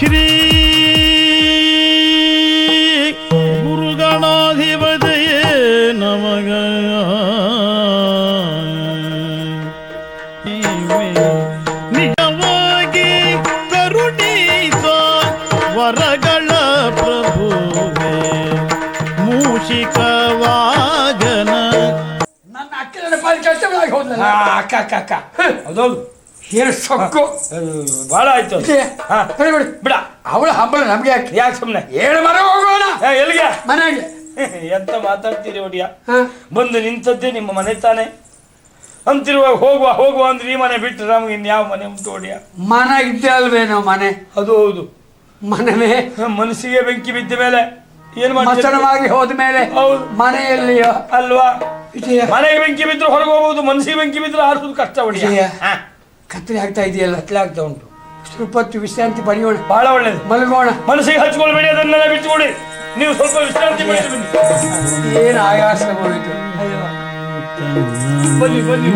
ಶ್ರೀ ಗುರುಗಣಾಧಿಪತಿಯೇ ನಮಗ ನಿಜವಾಗಿ ಕರುಣಿಸ ವರಗಳ ಪ್ರಭುವೇ ಮೂಷಿಕ ವಾಗನ ನನ್ನ ಅಕ್ಕನ ಪಾಲಿ ಕಷ್ಟವಾಗಿ ಹೋದ್ಲಲ್ಲ ಅಕ್ಕ ಅಕ್ಕ ಅಕ್ಕ ಹೌದೌದು ಏನು ಸೊಕ್ಕು. ಭಾಳ ಆಯ್ತು. ಬಿಡಿ ಬಿಡ. ಅವಳು ಹಂಬಲ ನಮ್ಗೆ ಯಾಕೆ? ಯಾಕೆ ಸುಮ್ಮನೆ ಏಳು ಮರ ಹೋಗೋಣ. ಎಲ್ಲಿಗೆ? ಮನೆಗೆ. ಎಂತ ಮಾತಾಡ್ತೀರಿ ಒಡಿಯ. ಬಂದು ನಿಂತದ್ದೇ ನಿಮ್ಮ ಮನೆ ತಾನೆ? ಅಂತಿರುವಾಗ ಹೋಗುವ ಹೋಗುವ ಅಂದ್ರೆ ಈ ಮನೆ ಬಿಟ್ಟು ನಮ್ಗೆ ಇನ್ಯಾವ ಮನೆ ಉಂಟು ಹೊಡಿಯ ಮನೆ ಇದ್ದೆ ಅಲ್ವೇನೋ ಮನೆ? ಅದು ಹೌದು. ಮನವೇ ಮನಸ್ಸಿಗೆ ಬೆಂಕಿ ಬಿದ್ದ ಮೇಲೆ ಏನು ಮಾಡ್ತಾರೆ? ಹೋದ ಮೇಲೆ ಹೌದು. ಮನೆಯಲ್ಲಿಯೋ? ಅಲ್ವಾ? ಮನೆಗೆ ಬೆಂಕಿ ಬಿದ್ದರೂ ಹೊರಗೆ ಹೋಗ್ಬೋದು ಮನಸ್ಸಿಗೆ ಬೆಂಕಿ ಬಿದ್ರು ಆರಿಸೋದು ಕಷ್ಟ ಒಡಿಯ ಕತ್ತಲೆ ಆಗ್ತಾ ಇದೆಯಲ್ಲ ಕತ್ಲಾಗ್ತಾ ಉಂಟು. ಸ್ವಲ್ಪ ಹೊತ್ತು ವಿಶ್ರಾಂತಿ ಪಡೆಯೋಣ ಬಹಳ ಒಳ್ಳೇದು. ಮಲಗೋಣ. ಮನಸ್ಸಿಗೆ ಹಚ್ಕೊಳ್ಬೇಡಿ ಅದನ್ನೆಲ್ಲ ಬಿಚ್ಚಿಕೊಡಿ. ನೀವು ಸ್ವಲ್ಪ ವಿಶ್ರಾಂತಿ ಬನ್ನಿ ಏನು ಆಯಾಸ ಹೋಯಿತು ಬನ್ನಿ ಬನ್ನಿ.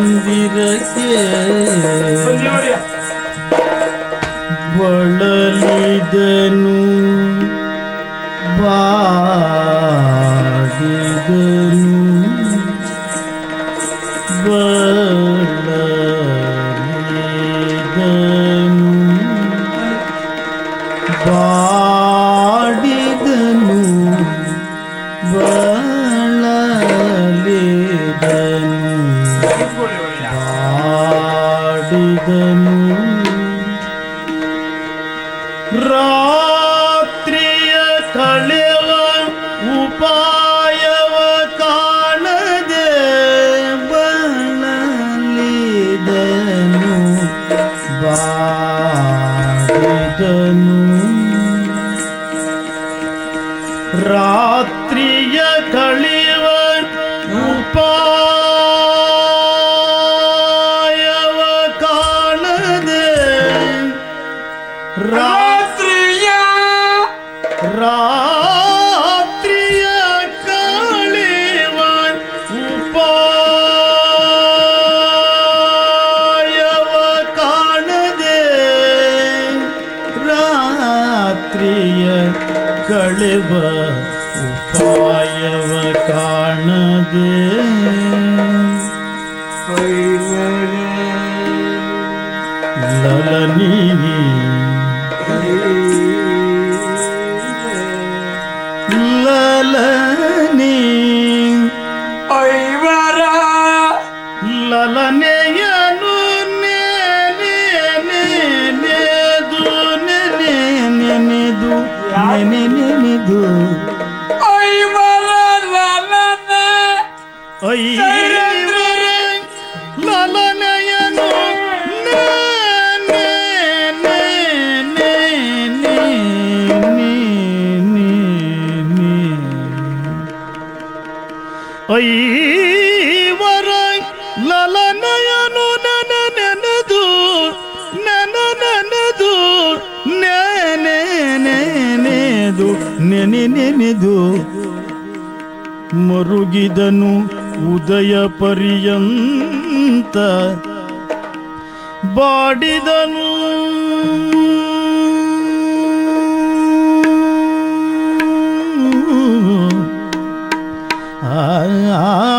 ಬಳಲಿದನು ಬಾಡಿದನು പാദമു രാത്രിയ കളവ ഉപായവ കാണದೆ ബണലിദനു ബാദിതനു രാത്രി ராத்திரிய? ராத்திரிய Kalayavan பாயவ காணதே. ராத்திரிய கழிவ உபாயவ காணதே. Ay bana la. Ay verin. Ne ne ne ne ne ne ne ne. Ay ನೆನೆದು ಮರುಗಿದನು ಉದಯ ಪರ್ಯಂತ. ಬಾಡಿದನು. ಆ,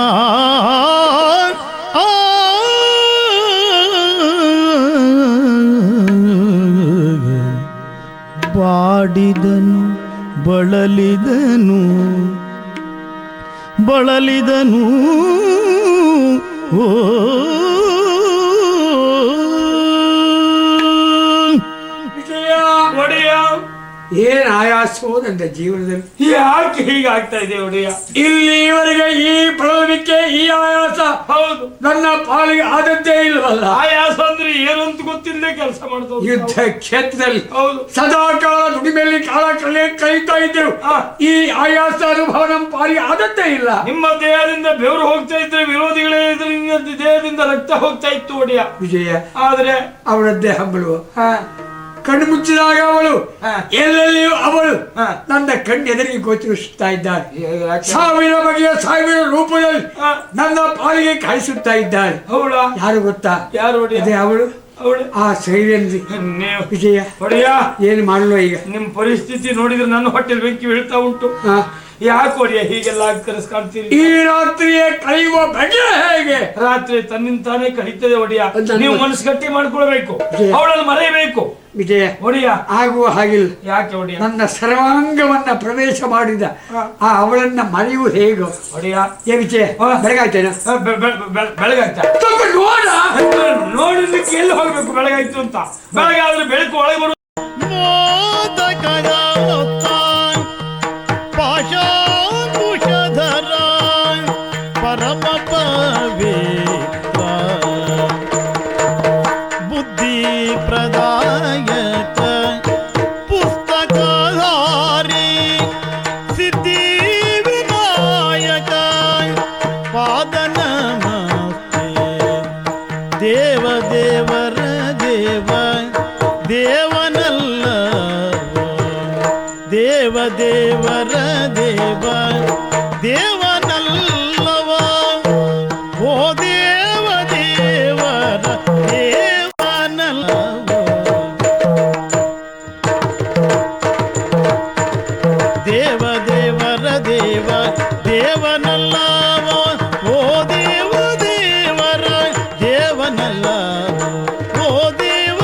ಬಳಲಿದನು ಬಳಲಿದನು. ಓ ಒಡೆಯ ಏನ್ ಆಯಾಸವೋ ನನ್ನ ಜೀವನದಲ್ಲಿ? ಯಾಕೆ ಹೀಗಾಗ್ತಾ ಇದೆ ಒಡೆಯ ಇಲ್ಲಿವರೆಗೆ ಈ ಪ್ರಲೋಭಕ್ಕೆ ಈ ಆಯಾಸ ಹೌದು. ನನ್ನ ಪಾಲಿಗೆ ಆದದ್ದೇ ಇಲ್ಲವಲ್ಲ? ಆಯಾಸ ಅಂದ್ರೆ ಏನು ಅಂತ ಗೊತ್ತಿಲ್ಲದೆ ಕೆಲಸ ಮಾಡ್ತಾ ಯುದ್ಧ ಕ್ಷೇತ್ರದಲ್ಲಿ ಹೌದು. ಸದಾ ಕಾಲ ದುಡಿಮೆಯಲ್ಲಿ ಕಾಲ ಕಳೆ ಕಲಿತಾ ಇದ್ದೆವು. ಈ ಆಯಾಸ ಅನುಭವ ನಮ್ಮ ಪಾಲಿಗೆ ಆದದ್ದೇ ಇಲ್ಲ. ನಿಮ್ಮ ದೇಹದಿಂದ ಬೆವರು ಹೋಗ್ತಾ ಇದ್ರೆ ವಿರೋಧಿಗಳೇ ಇದರಿಂದ ದೇಹದಿಂದ ರಕ್ತ ಹೋಗ್ತಾ ಇತ್ತು ಒಡೆಯ ವಿಜಯ ಆದ್ರೆ ಅವಳದ್ದೇ ಹಂಬಳು ಕಣ್ಣು ಮುಚ್ಚಿದಾಗ ಅವಳು. ಎಲ್ಲೆಲ್ಲಿಯೂ ಅವಳು. ನನ್ನ ಕಣ್ಣು ಕಣ್ಣೆದರಿಗೆ ಗೋಚರಿಸುತ್ತಾ ಇದ್ದಾಳೆ. ಸಾವಿರ ಬಗೆಯ ಸಾವಿರ ರೂಪದಲ್ಲಿ. ನನ್ನ ಪಾಲಿಗೆ ಕಾಯಿಸುತ್ತಾ ಇದ್ದಾಳೆ. ಅವಳು ಯಾರು ಗೊತ್ತಾ? ಯಾರು ಅದೇ ಅವಳು. ಅವಳು? ಆ ನೀವು. ವಿಜಯ ಹೊಡೆಯ ಏನು ಮಾಡಲು ಈಗ? ನಿಮ್ ಪರಿಸ್ಥಿತಿ ನೋಡಿದ್ರೆ ನನ್ನ ಹೊಟ್ಟೆಲ್ ಬೆಂಕಿ ಬೀಳ್ತಾ ಉಂಟು. ಹಾ. ಯಾಕೆ ಹೊಡೆಯ ಹೀಗೆಲ್ಲ ಕರೆಸ್ಕಾಣ್ತೀರಿ ಈ ರಾತ್ರಿಯೇ ಕಳೆಯುವ ಬಗೆ ಹೇಗೆ? ರಾತ್ರಿ ತನ್ನಿಂದ ತಾನೇ ಕಳೀತದೆ ಒಡೆಯ. ನೀವು ಮನಸ್ಸು ಗಟ್ಟಿ ಮಾಡ್ಕೊಳ್ಬೇಕು. ಅವಳನ್ನು ಮರೆಯಬೇಕು. ವಿಜಯ ಒಡೆಯ. ಆಗುವ ಹಾಗಿಲ್ಲ. ಯಾಕೆ ಒಡೆಯ? ನನ್ನ ಸರ್ವಾಂಗವನ್ನ ಪ್ರವೇಶ ಮಾಡಿದ. ಆ ಅವಳನ್ನ ಮರೆಯುವುದು ಹೇಗೋ. ಒಡೆಯ. ಏ ವಿಜಯ. ಬೆಳಗಾಯ್ತೇನ? ಬೆ- ಬೆ- ಬೆ- ಬೆ- ಬೆಳಗಾಗ್ತಾ ಸ್ವಲ್ಪ ನೋಡ. ನೋಡಿರ್ಲಿಕ್ಕೆ ಎಲ್ಲಿ ಹೋಗ್ಬೇಕು? ಬೆಳಗಾಯ್ತು ಅಂತ. ಬೆಳಗಾದ್ರೆ ಬೆಳಕು ಒಳಗೆ ಬರು ಪಾದ ನಮಸ್ತೆ ದೇವ ದೇವರ ದೇವ ದೇವನಲ್ಲ ದೇವ ದೇವರ ದೇವ ದೇವನಲ್ಲವ ಓ ದೇವ ದೇವರ ದೇವನಲ್ಲವ ದೇವ ದೇವರ ದೇವ ದೇವನಲ್ಲ